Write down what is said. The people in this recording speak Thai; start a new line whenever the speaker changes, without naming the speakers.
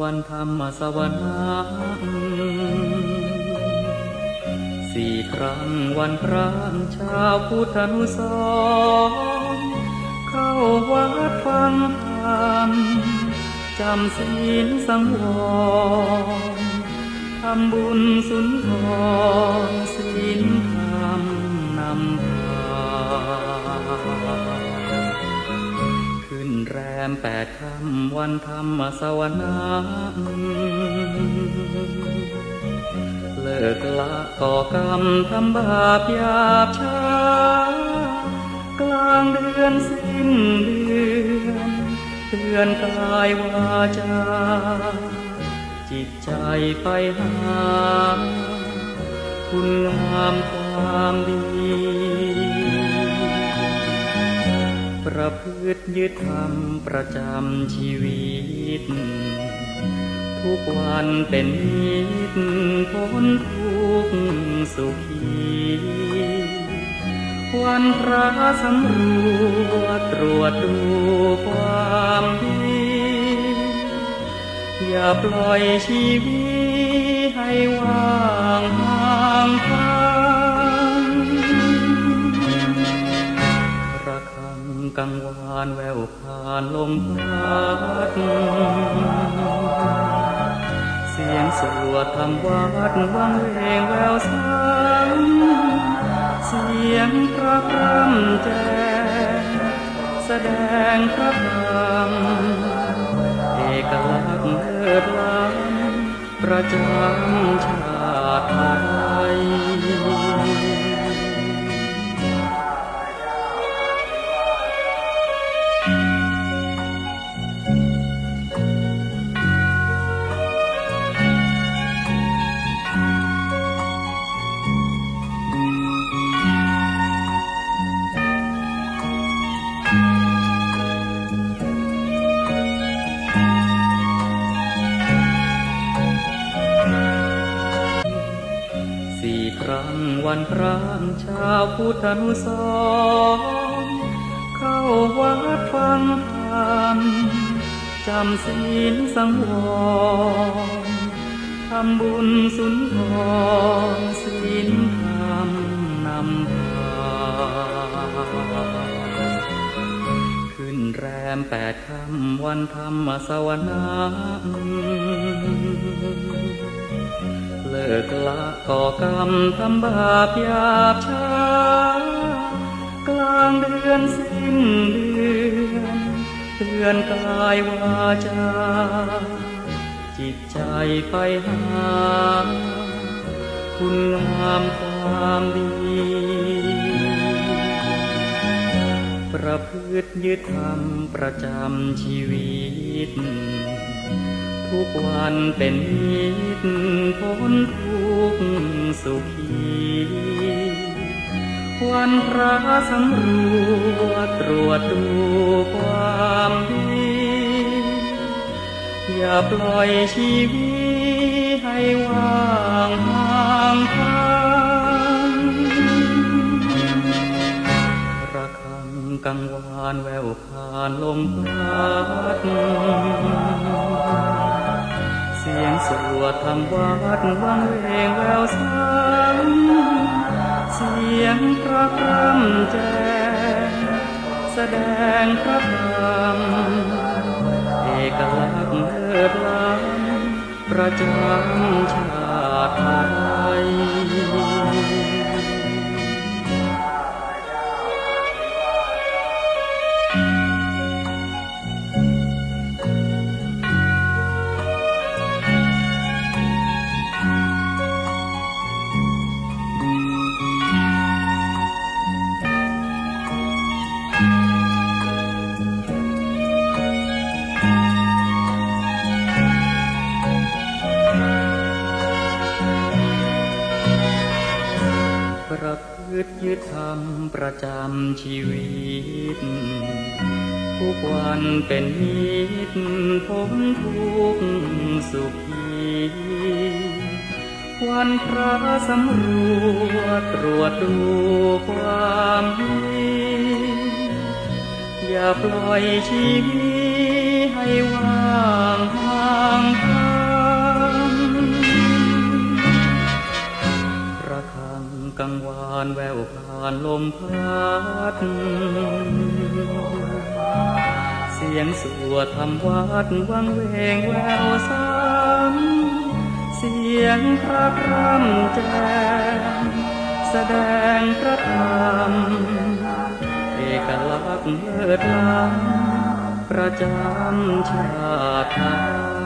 วันธรรมสวรรค์สี่ครั้งวันพระชาวพุทธนุสรณ์เข้าวัดฟังธรรมจำศีลสังวรทำบุญสุนทร มแปดค่ำวันธรรมสวนาเลิกละก่อกรรมทำบาปหยาบช้ากลางเดือนสิ้นเดือนเตือนกายวาจา จิตใจไปหา คุณงามความดี ประพฤติยึดธรรมประจำชีวิต ทุกวันเป็นนิดพ้นทุกสุขีวันพระสำรวจตรวจดูความดีอย่าปล่อยชีวิตให้ว่างห่างทาง กังวานแววผ่านลมพัดเสียงสวดทำวัดวังเวงแววสังเสียงพระพรำแจ้งแสดงพระธรรมเอกลักษณ์เลิศล้ำประจำชา วันพระชาวพุทธานุสรณ์เข้าวัดฟังธรรมจำศีลสังวรทำบุญสุนทรศีลธรรมนำพาขึ้นแรมแปดค่ำวันธรรมสวนา เลิกละก่อกรรมทำบาปหยาบช้ากลางเดือนสิ้นเดือนเตือนกายวาจา จิตใจไปหา คุณงามความดี ประพฤติยึดธรรมประจำชีวิต ทุกวันเป็นนิดพ้นทุกสุขี วันพระสำรวจตรวจดูความดี อย่าปล่อยชีวิตให้ว่างห่างทางระฆังกังวานแววผ่านลมพัดเสียงสวดทำวัดวังเวงแววซ้ำเสียงพระพรำแจ้งแสดงพระธรรมเอกลักษณ์เลิศล้ำประจำชา ประพฤติยึดธรรมประจำชีวิต ทุกวันเป็นนิดพ้นทุกข์สุขีวันพระสำรวจตรวจดูความดีอย่าปล่อยชีวิตให้ว่างห่างทางานแววผ่านลมพัด เสียงสวดทำวัดวังเวงแววซ้ำเสียงพระพรำแจมแสดงพระธรรมเอกลักษณ์เลิศล้ำประจำชาติไทย